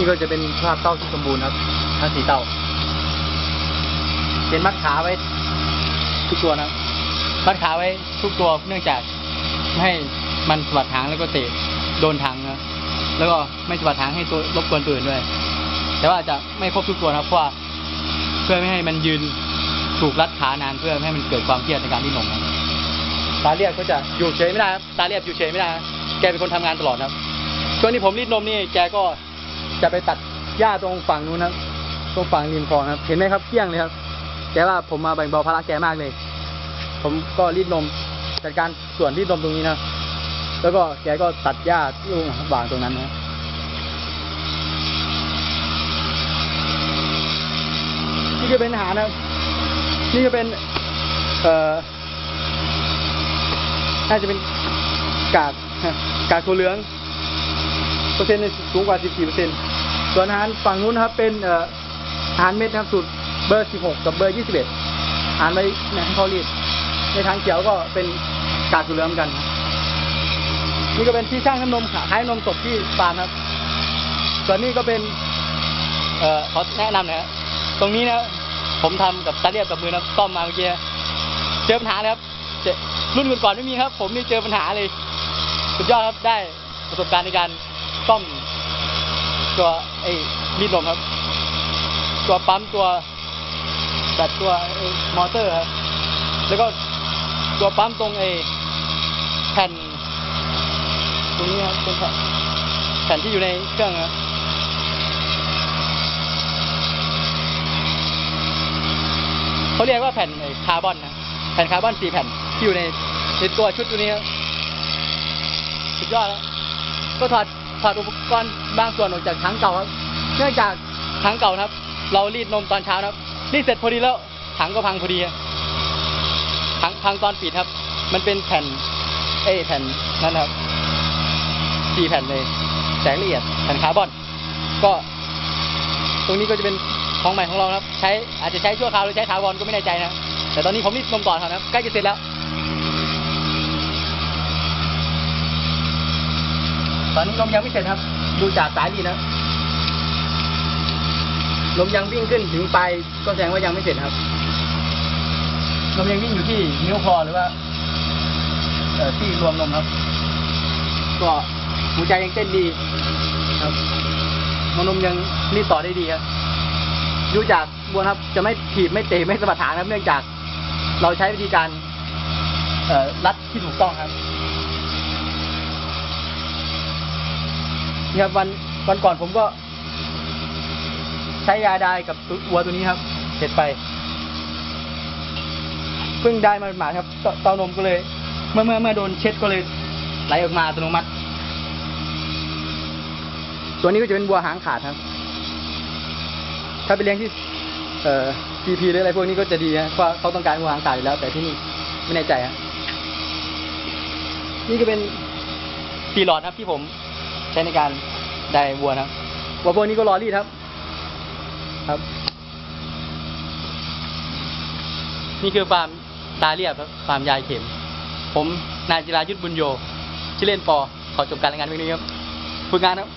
นี่ก็จะเป็นภาพเต้าที่สมบูรณ์ครับทั้งสีเต้า เป็นมัดขาไว้ทุกตัวนะมัดขาไว้ทุกตัวเนื่องจากไม่ให้มันสะบัดหางแล้วก็เตะโดนทางนะแล้วก็ไม่สะบัดหางให้ตัวรบกวนตัวอื่นด้วย แต่ว่าจะไม่ครบทุกตัวนะครับเพราะว่าเพื่อไม่ให้มันยืนถูกรัดขานานเพื่อไม่ให้มันเกิดความเครียดในการที่หนมครับตาเรียบก็จะอยู่เฉยไม่ได้ครับตาเรียบอยู่เฉยไม่ได้ แกเป็นคนทำงานตลอดครับช่วงที่ผมรีดนมนี่แกก็ จะไปตัดหญ้าตรงฝั่งนู้นนะครับ ตรงฝั่งริมคลองครับ เห็นไหมครับเที่ยงเลยครับ แกว่าผมมาแบ่งเบาภาระแกมากเลย ผมก็รีดนมจัดการส่วนรีดนมตรงนี้นะ แล้วก็แกก็ตัดหญ้าที่วางตรงนั้นนะนี่ก็เป็นอาหารนะนี่ก็เป็น เอ่อ น่าจะเป็นกากกากถั่วเหลือง เปอร์เซ็นต์สูงกว่า 14เปอร์เซ็นต์ ส่วนอาหารฝั่งนู้นครับเป็นอาหารเม็ดครับสูตรเบอร์ 16 กับเบอร์ 21อาหารไว้ในให้เขารีดในทางเขียวก็เป็นกากถั่วเหลืองเหมือนกัน นี่ก็เป็นที่ช่างน้ำนมขายนมสดที่ฟาร์มครับ ส่วนนี้ก็เป็นเอ่อขอแนะนำนะครับตรงนี้นะ ผมทำกับตาเรียบกับมือนะซ่อมมาเมื่อกี้เจอปัญหาเลยครับรุ่นก่อนๆไม่มีครับ ผมนี่เจอปัญหาเลย สุดยอดครับได้ประสบการณ์ในการซ่อม ตัวไอ้มีดลมครับ ตัวปั๊มตัวดัดตัวมอเตอร์ครับแล้วก็ตัวปั๊มตรงไอ้แผ่นตรงนี้ครับเป็นแผ่นแผ่นที่อยู่ในเครื่องครับเขาเรียกว่าแผ่นไอ้คาร์บอนนะแผ่นคาร์บอนสี่แผ่นที่อยู่ในในตัวชุดตัวนี้ครับสุดยอดแล้วก็ถอด ถอดอุปกรณ์บางส่วนออกจากถังเก่าครับ เนื่องจากถังเก่าครับ เรารีดนมตอนเช้านะครับ รีดเสร็จพอดีแล้วถังก็พังพอดีครับถังพังตอนปิดครับ มันเป็นแผ่น เอแผ่นนั่นครับสี่แผ่นเลยแสงละเอียดแผ่นคาร์บอน ก็ ตรงนี้ก็จะเป็นของใหม่ของเราครับ ใช้อาจจะใช้ชั่วคราวหรือใช้ถาวรก็ไม่แน่ใจนะแต่ตอนนี้ผมรีดนมต่อครับใกล้จะเสร็จแล้ว อนนี้ลมยังไม่เสร็จครับ ดูจากสายรีนะลมยังวิ่งขึ้นถึงปลายก็แสดงว่ายังไม่เสร็จครับลมยังวิ่งอยู่ที่นิ้วคอหรือว่าเออที่รวมนมครับ ก็หัวใจยังเต้นดีครับหัวนมยังรีดต่อได้ดีครับดูจากบัวครับ จะไม่ถีบไม่เตะไม่สะบัดหานครับ เนื่องจาก เราใช้วิธีการรัดที่ถูกต้องครับ นี่ครับวันวันก่อนผมก็ ใช้ยาไดายกับตัววัวตัวนี้ครับ เสร็จไป เพิ่งได้มาหมาครับเตเต้านมก็เลย เมื่อเมื่อเมื่อโดนเช็ดก็เลยไหลออกมาอัตโนมัติ ตัวนี้ก็จะเป็นบัวหางขาดครับ ถ้าไปเลี้ยงที่ เอ่อ GP หรืออะไรพวกนี้ก็จะดีฮะเพราะเขาต้องการวัวหางขาดอยู่แล้ว แต่ที่นี่ไม่แน่ใจฮะนี่ก็เป็นปีหลอดครับที่ผม ใช้ในการได้วัวนะครับวัวพวกนี้ก็รอรีดครับ ครับ นี่คือฟาร์มตาเรียบครับฟาร์มยายเข็ม ผมนายจิรายุทธบุญโยชื่อเล่นปอขอจบการรายงานเพียงนี้ครับฝึกงานครับ